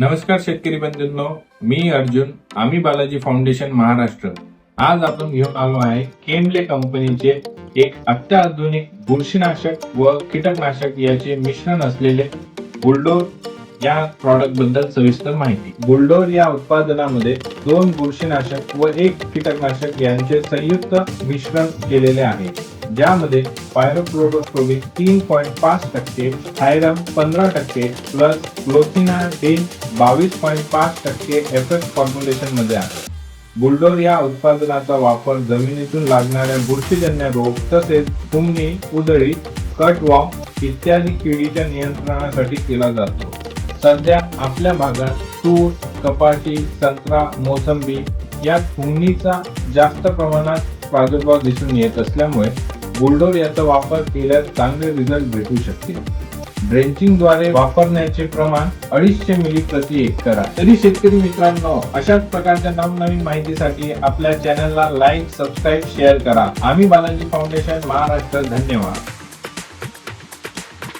नमस्कार शेतकरी बंधूंनो मी अर्जुन आम्ही बालाजी फाउंडेशन महाराष्ट्र. आज आपण घेऊन आलो आहे केमले कंपनीचे एक अत्याधुनिक बुरशीनाशक व कीटकनाशक याचे मिश्रण असलेले बुलडोर या प्रॉडक्टबद्दल सविस्तर माहिती. बुलडोर या उत्पादनामध्ये दोन बुरशीनाशक व एक कीटकनाशक यांचे संयुक्त मिश्रण केलेले आहे. ज्यामध्ये पायरोक्लोरोफोबिक तीन पॉईंट पाच टक्के थायरम पंधरा टक्के प्लस क्लोथिनाडीन बावीस पॉईंट पाच टक्के एफ एफ फॉर्म्युलेशनमध्ये आहे. बुलडोर या उत्पादनाचा वापर जमिनीतून लागणाऱ्या बुरशीजन्य रोग तसेच थुंगणी उदळी कट कटवॉक इत्यादी किडीच्या नियंत्रणासाठी केला जातो. सध्या आपल्या भागात तूर कपाशी संत्रा मोसंबी यात फुमणीचा जास्त प्रमाणात प्रादुर्भाव दिसून येत असल्यामुळे बुलडोर याचा वापर केल्यास चांगले रिझल्ट भेटू शकतील. ड्रेंचिंगद्वारे वापरण्याचे प्रमाण अडीचशे मिली प्रति एकर आहे. तरी शेतकरी मित्रांनो अशाच प्रकारच्या नवनवीन माहितीसाठी आपल्या चॅनलला लाईक सबस्क्राईब शेअर करा. आम्ही बालाजी फाउंडेशन महाराष्ट्र. धन्यवाद.